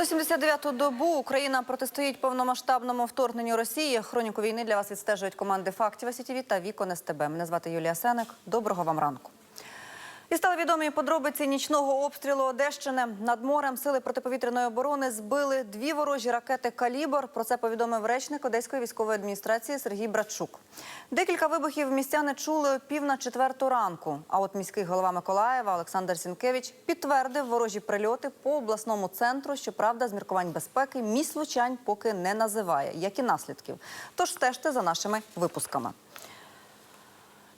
179-ту добу Україна протистоїть повномасштабному вторгненню Росії. Хроніку війни для вас відстежують команди фактів СІТІВІ та Вікон СТБ. Мене звати Юлія Сеник. Доброго вам ранку. І стали відомі подробиці нічного обстрілу Одещини. Над морем сили протиповітряної оборони збили дві ворожі ракети «Калібр». Про це повідомив речник Одеської військової адміністрації Сергій Братчук. Декілька вибухів містяни чули пів на четверту ранку. А от міський голова Миколаєва Олександр Сінкевич підтвердив ворожі прильоти по обласному центру. Щоправда, з міркувань безпеки місць влучань поки не називає, як і наслідків. Тож стежте за нашими випусками.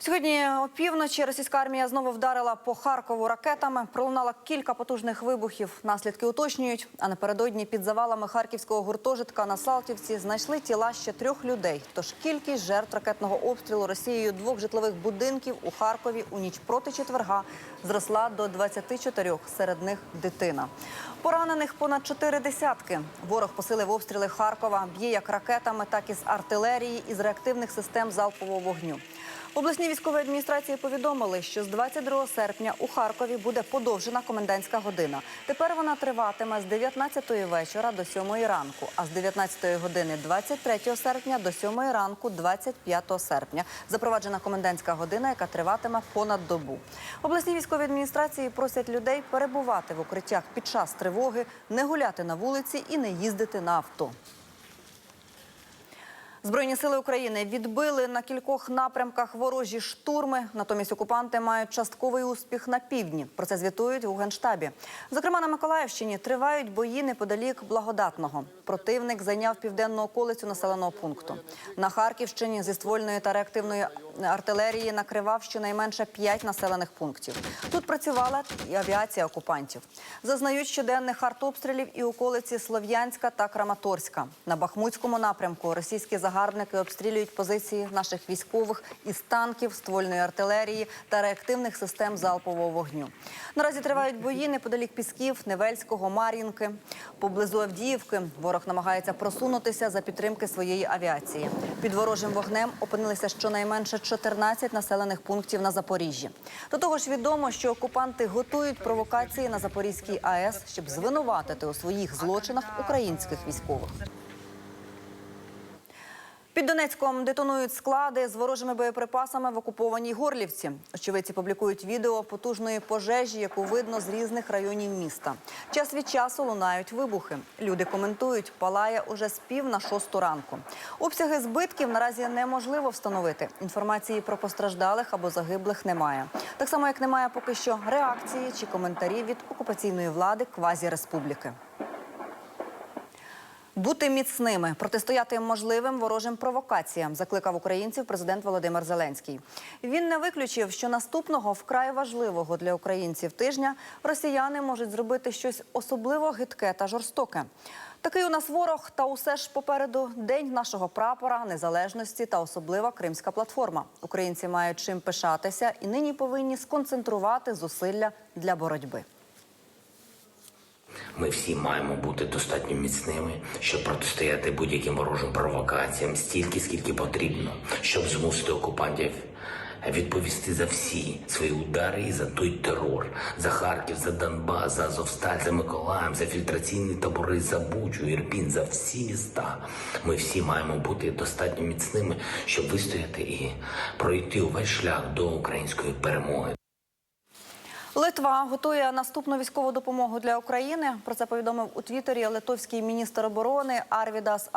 Сьогодні опівночі російська армія знову вдарила по Харкову ракетами. Пролунало кілька потужних вибухів. Наслідки уточнюють. А напередодні під завалами харківського гуртожитка на Салтівці знайшли тіла ще трьох людей. Тож кількість жертв ракетного обстрілу Росією двох житлових будинків у Харкові у ніч проти четверга зросла до 24, серед них дитина. Поранених понад чотири десятки. Ворог посилив обстріли Харкова, б'є як ракетами, так і з артилерії і з реактивних систем залпового вогню. В військовій адміністрації повідомили, що з 22 серпня у Харкові буде подовжена комендантська година. Тепер вона триватиме з 19 вечора до 7 ранку, а з 19 години 23 серпня до 7 ранку 25 серпня. Запроваджена комендантська година, яка триватиме понад добу. В обласній військовій адміністрації просять людей перебувати в укриттях під час тривоги, не гуляти на вулиці і не їздити на авто. Збройні сили України відбили на кількох напрямках ворожі штурми. Натомість окупанти мають частковий успіх на півдні. Про це звітують у генштабі. Зокрема, на Миколаївщині тривають бої неподалік благодатного. Противник зайняв південну околицю населеного пункту. На Харківщині зі ствольної та реактивної артилерії накривав щонайменше п'ять населених пунктів. Тут працювала і авіація окупантів. Зазнають щоденних артобстрілів і околиці Слов'янська та Краматорська. На Бахмутському напрямку російські загарбники обстрілюють позиції наших військових із танків, ствольної артилерії та реактивних систем залпового вогню. Наразі тривають бої неподалік Пісків, Невельського, Мар'їнки. Поблизу Авдіївки ворог намагається просунутися за підтримки своєї авіації. Під ворожим вогнем опинилися щонайменше 14 населених пунктів на Запоріжжі. До того ж, відомо, що окупанти готують провокації на Запорізькій АЕС, щоб звинуватити у своїх злочинах українських військових. Під Донецьком детонують склади з ворожими боєприпасами в окупованій Горлівці. Очевидці публікують відео потужної пожежі, яку видно з різних районів міста. Час від часу лунають вибухи. Люди коментують, палає уже з пів на шосту ранку. Обсяги збитків наразі неможливо встановити. Інформації про постраждалих або загиблих немає. Так само, як немає поки що реакції чи коментарів від окупаційної влади квазі-республіки. Бути міцними, протистояти можливим ворожим провокаціям, закликав українців президент Володимир Зеленський. Він не виключив, що наступного вкрай важливого для українців тижня росіяни можуть зробити щось особливо гидке та жорстоке. Такий у нас ворог, та усе ж попереду день нашого прапора, незалежності та особлива кримська платформа. Українці мають чим пишатися і нині повинні сконцентрувати зусилля для боротьби. Ми всі маємо бути достатньо міцними, щоб протистояти будь-яким ворожим провокаціям стільки, скільки потрібно, щоб змусити окупантів відповісти за всі свої удари і за той терор, за Харків, за Донбас, за Азовсталь, за Миколаїв, за фільтраційні табори, за Бучу, Ірпінь, за всі міста. Ми всі маємо бути достатньо міцними, щоб вистояти і пройти увесь шлях до української перемоги. Литва готує наступну військову допомогу для України. Про це повідомив у Твіттері литовський міністр оборони Арвідас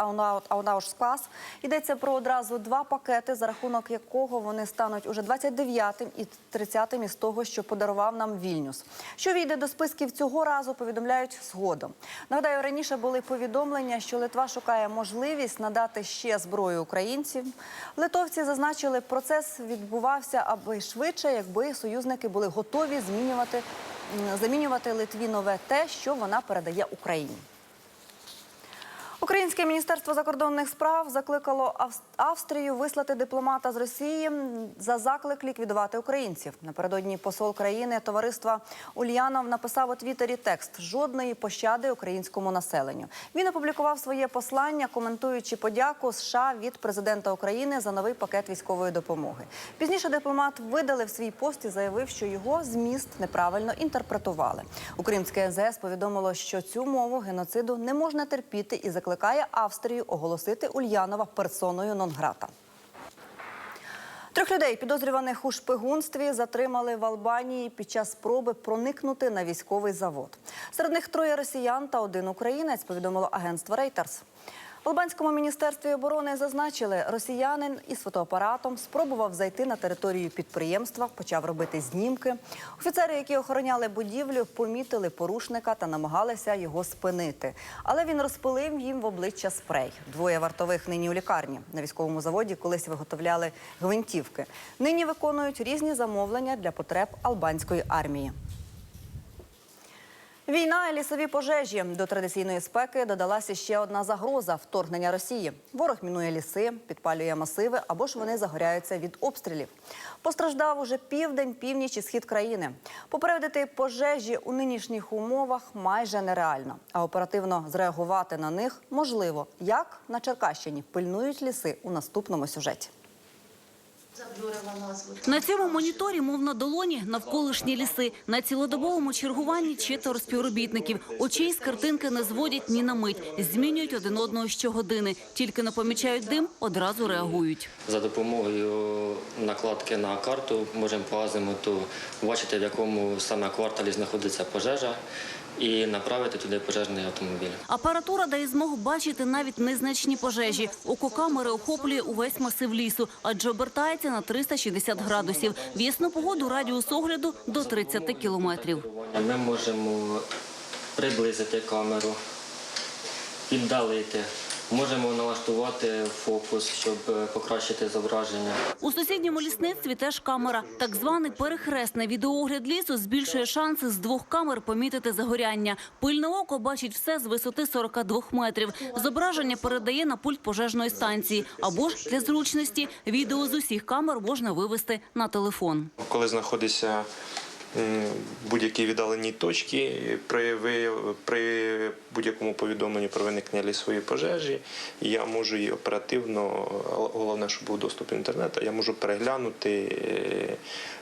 Аунаушспас. Йдеться про одразу два пакети, за рахунок якого вони стануть уже 29-м і 30-м із того, що подарував нам Вільнюс. Що війде до списків цього разу, повідомляють згодом. Нагадаю, раніше були повідомлення, що Литва шукає можливість надати ще зброю українцям. Литовці зазначили, процес відбувався аби швидше, якби союзники були готові змінювати замінювати Литві нове те, що вона передає Україні. Українське міністерство закордонних справ закликало Австрію вислати дипломата з Росії за заклик ліквідувати українців. Напередодні посол країни товариства Ульянов написав у Твіттері текст жодної пощади українському населенню. Він опублікував своє послання, коментуючи подяку США від президента України за новий пакет військової допомоги. Пізніше дипломат видалив свій пост і заявив, що його зміст неправильно інтерпретували. Українське МЗС повідомило, що цю мову геноциду не можна терпіти і закликає Австрію оголосити Ульянова персоною нон-грата. Трьох людей, підозрюваних у шпигунстві, затримали в Албанії під час спроби проникнути на військовий завод. Серед них троє росіян та один українець, повідомило агентство Reuters. В Албанському міністерстві оборони зазначили, росіянин із фотоапаратом спробував зайти на територію підприємства, почав робити знімки. Офіцери, які охороняли будівлю, помітили порушника та намагалися його спинити. Але він розпилив їм в обличчя спрей. Двоє вартових нині у лікарні. На військовому заводі колись виготовляли гвинтівки. Нині виконують різні замовлення для потреб албанської армії. Війна і лісові пожежі до традиційної спеки додалася ще одна загроза вторгнення Росії. Ворог мінує ліси, підпалює масиви або ж вони загоряються від обстрілів. Постраждав уже південь, північ і схід країни. Попередити пожежі у нинішніх умовах майже нереально, а оперативно зреагувати на них можливо, як на Черкащині пильнують ліси у наступному сюжеті. На цьому моніторі, мов на долоні, навколишні ліси. На цілодобовому чергуванні четверо співробітників. Очей з картинки не зводять ні на мить. Змінюють один одного щогодини. Тільки не помічають дим, одразу реагують. За допомогою накладки на карту можемо по азимуту бачити, в якому саме кварталі знаходиться пожежа, і направити туди пожежний автомобіль. Апаратура дає змогу бачити навіть незначні пожежі. Око камери охоплює увесь масив лісу, адже обертається на 360 градусів. В ясну погоду радіус огляду до 30 кілометрів. Ми можемо приблизити камеру, віддалити. Можемо налаштувати фокус, щоб е, покращити зображення. У сусідньому лісництві теж камера. Так званий перехресний відеоогляд лісу збільшує шанси з двох камер помітити загоряння. Пильне око бачить все з висоти 42 метрів. Зображення передає на пульт пожежної станції. Або ж для зручності відео з усіх камер можна вивести на телефон. коли знаходиться будь-які віддалені точки при, при будь-якому повідомленні про виникнення лісової пожежі, я можу її оперативно, головне, щоб був доступ до інтернету, я можу переглянути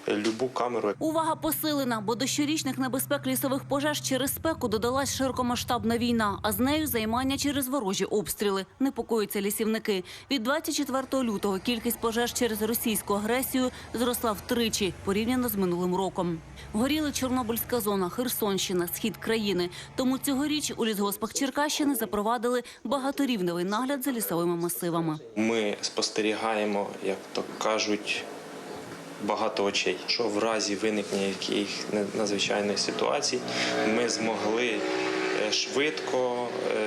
е, любу камеру, Увага посилена, бо до щорічних небезпек лісових пожеж через спеку додалась широкомасштабна війна, а з нею займання через ворожі обстріли. Непокоїться лісівники. Від 24 лютого кількість пожеж через російську агресію зросла втричі порівняно з минулим роком. Горіли Чорнобильська зона, Херсонщина, схід країни. Тому цьогоріч у лісгоспах Черкащини запровадили багаторівневий нагляд за лісовими масивами. Ми спостерігаємо, як то кажуть, багато очей. Що в разі виникнення яких надзвичайних ситуацій ми змогли е, швидко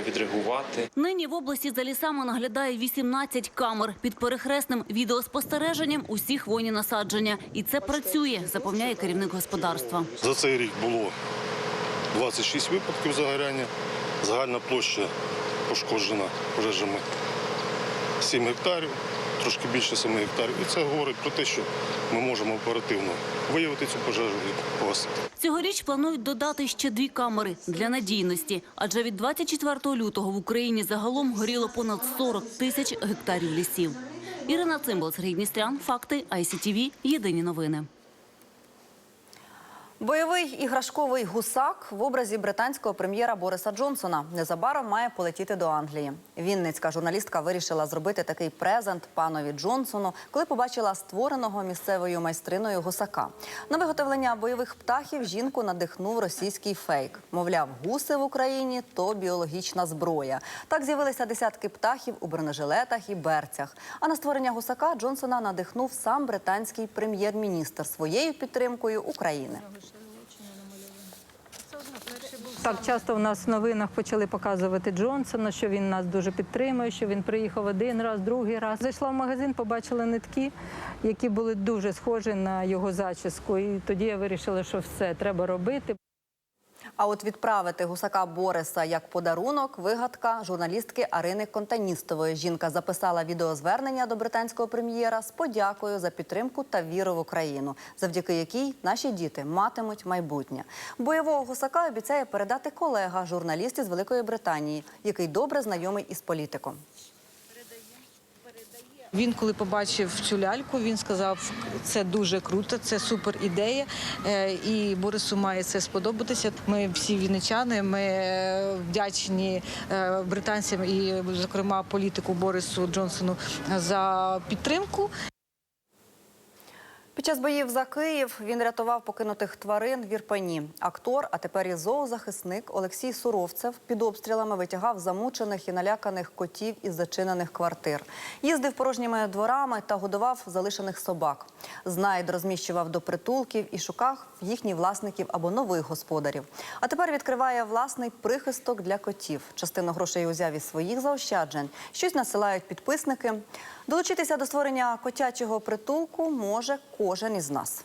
відреагувати. Нині в області за лісами наглядає 18 камер під перехресним відеоспостереженням усі хвойні насадження. І це працює, запевняє керівник господарства. За цей рік було 26 випадків загоряння. Загальна площа пошкоджена пожежами 7 гектарів, трошки більше 7 гектарів. І це говорить про те, що ми можемо оперативно виявити цю пожежу і погасити. Цьогоріч планують додати ще дві камери для надійності. Адже від 24 лютого в Україні загалом горіло понад 40 тисяч гектарів лісів. Ірина Цимбал, Сергій Дністрян, Факти, ICTV, Єдині новини. Бойовий іграшковий гусак в образі британського прем'єра Бориса Джонсона незабаром має полетіти до Англії. Вінницька журналістка вирішила зробити такий презент панові Джонсону, коли побачила створеного місцевою майстриною гусака. На виготовлення бойових птахів жінку надихнув російський фейк. Мовляв, гуси в Україні то біологічна зброя. Так з'явилися десятки птахів у бронежилетах і берцях. А на створення гусака Джонсона надихнув сам британський прем'єр-міністр своєю підтримкою України. Так часто в нас в новинах почали показувати Джонсона, що він нас дуже підтримує, що він приїхав один раз, другий раз. Зайшла в магазин, побачила нитки, які були дуже схожі на його зачіску. І тоді я вирішила, що все треба робити. А от відправити гусака Бориса як подарунок вигадка журналістки Арини Контаністової. Жінка записала відеозвернення до британського прем'єра з подякою за підтримку та віру в Україну, завдяки якій наші діти матимуть майбутнє. Бойового гусака обіцяє передати колега, журналіст із Великої Британії, який добре знайомий із політиком. Він, коли побачив цю ляльку, він сказав, це дуже круто, це супер ідея. Е, І Борису має це сподобатися. Ми всі вінничани, ми е, вдячні е, британцям і, зокрема, політику Борису Джонсону за підтримку. Час боїв за Київ він рятував покинутих тварин в Ірпені. Актор, а тепер і зоозахисник Олексій Суровцев під обстрілами витягав замучених і наляканих котів із зачинених квартир. Їздив порожніми дворами та годував залишених собак. Знайд розміщував до притулків і шукав їхніх власників або нових господарів. А тепер відкриває власний прихисток для котів. Частину грошей узяв із своїх заощаджень. Щось насилають підписники. Долучитися до створення котячого притулку може кожен із нас.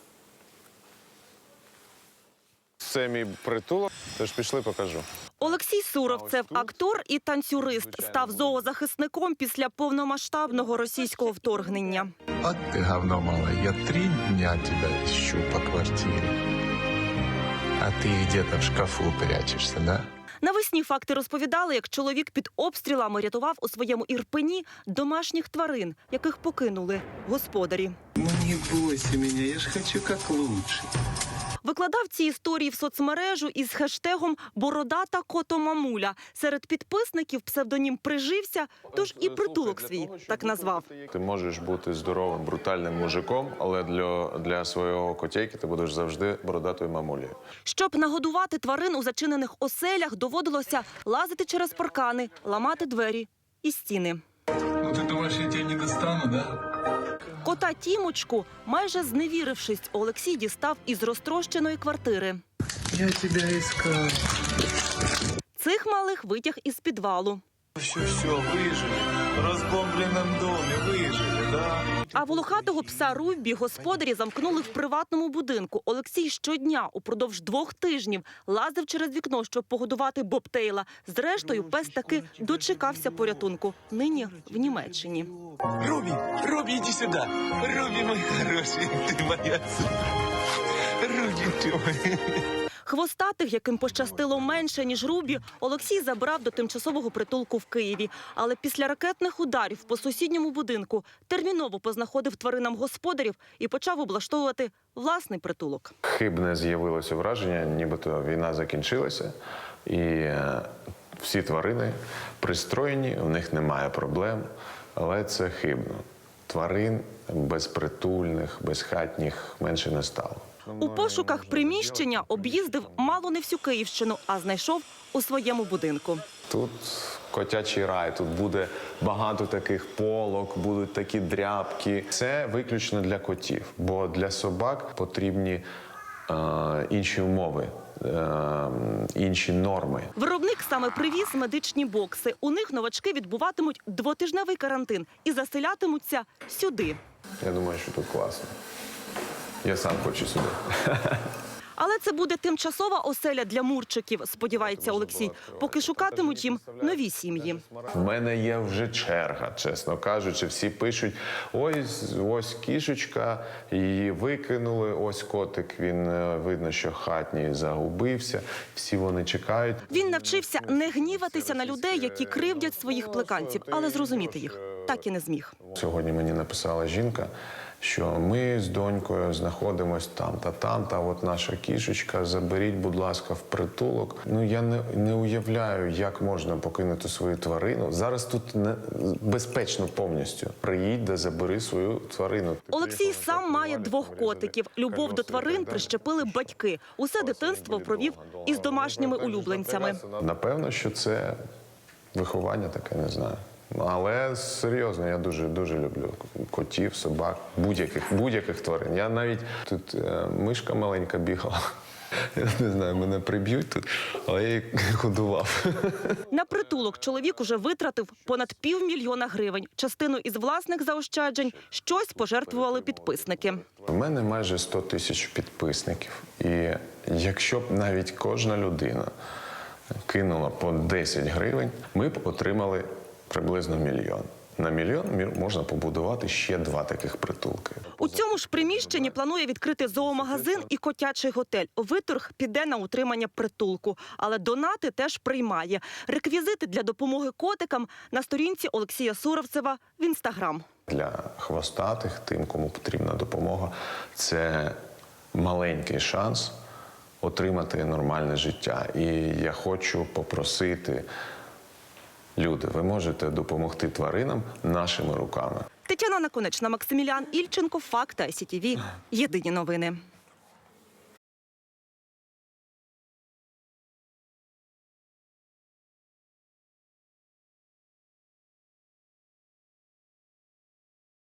Це мій притулок, тож пішли покажу. Олексій Суровцев, актор і танцюрист, став зоозахисником після повномасштабного російського вторгнення. Вот ты говно малое, я три дня тебя ищу по квартире. А ты где-то в шкафу прячешься, да? Навесні факти розповідали, як чоловік під обстрілами рятував у своєму ірпені домашніх тварин, яких покинули господарі. Ну бойся мене, я ж хочу як лучше. Викладав ці історії в соцмережу із хештегом Бородата котомамуля. Серед підписників псевдонім прижився, тож і притулок свій так назвав. Ти можеш бути здоровим, брутальним мужиком, але для, для свого котейки ти будеш завжди бородатою мамулею. Щоб нагодувати тварин у зачинених оселях, доводилося лазити через паркани, ламати двері і стіни. Ну ты думаешь, я тебя не достану, да? Кота Тімочку, майже зневірившись, Олексій дістав із розтрощеної квартири. Я тебе іскав. Цих малих витяг із підвалу. Все-все, выжили В разбомбленном доме выжили, да? А волохатого пса Рубі господарі замкнули в приватному будинку. Олексій щодня упродовж двох тижнів лазив через вікно, щоб погодувати Бобтейла. Зрештою, пес таки дочекався порятунку. Нині в Німеччині. Руби, Руби, иди сюда. Руби, мой хороший, ты моя Руби, ты мой. Хвостатих, яким пощастило менше ніж Рубі, Олексій забрав до тимчасового притулку в Києві. Але після ракетних ударів по сусідньому будинку терміново познаходив тваринам господарів і почав облаштовувати власний притулок. Хибне з'явилося враження, нібито війна закінчилася, і е, всі тварини пристроєні, у них немає проблем, але це хибно. Тварин безпритульних, безхатніх менше не стало. У пошуках приміщення об'їздив мало не всю Київщину, а знайшов у своєму будинку. Тут котячий рай, тут буде багато таких полок, будуть такі дрябки. Це виключно для котів, бо для собак потрібні е, інші умови, е, інші норми. Виробник саме привіз медичні бокси. У них новачки відбуватимуть двотижневий карантин і заселятимуться сюди. Я думаю, що тут класно. Я сам хочу сюди. Але це буде тимчасова оселя для мурчиків, сподівається Олексій, поки шукатимуть їм нові сім'ї. В мене є вже черга, чесно кажучи. Всі пишуть: ось ось кішечка, її викинули. Ось котик. Він е, видно, що хатній загубився. Всі вони чекають. Він навчився не гніватися на людей, які кривдять своїх плеканців, але зрозуміти їх так і не зміг. Сьогодні мені написала жінка, що ми з донькою знаходимось там та там, та от наша кішечка. Заберіть, будь ласка, в притулок. Ну я не, не уявляю, як можна покинути свою тварину. Зараз тут не безпечно повністю. Приїдь да забери свою тварину. Олексій сам має двох котиків. Любов до тварин прищепили батьки. Усе дитинство провів із домашніми улюбленцями. Напевно, що це виховання таке, не знаю. Але серйозно, я дуже дуже люблю котів, собак, будь-яких будь-яких тварин. Я навіть тут е, мишка маленька бігала. Я не знаю, мене приб'ють тут, але я їх годував. На притулок чоловік уже витратив понад півмільйона гривень. Частину із власних заощаджень щось пожертвували підписники. У мене майже 100 тисяч підписників. І якщо б навіть кожна людина кинула по 10 гривень, ми б отримали приблизно мільйон. На мільйон мі- можна побудувати ще два таких притулки. У цьому ж приміщенні планує відкрити зоомагазин і котячий готель. Виторг піде на утримання притулку, але донати теж приймає. Реквізити для допомоги котикам на сторінці Олексія Суровцева в інстаграм. Для хвостатих, тим, кому потрібна допомога, це маленький шанс отримати нормальне життя. І я хочу попросити люди, ви можете допомогти тваринам нашими руками. Тетяна Наконечна, Максимілян Ільченко, Факта СІТІВІ. Єдині новини.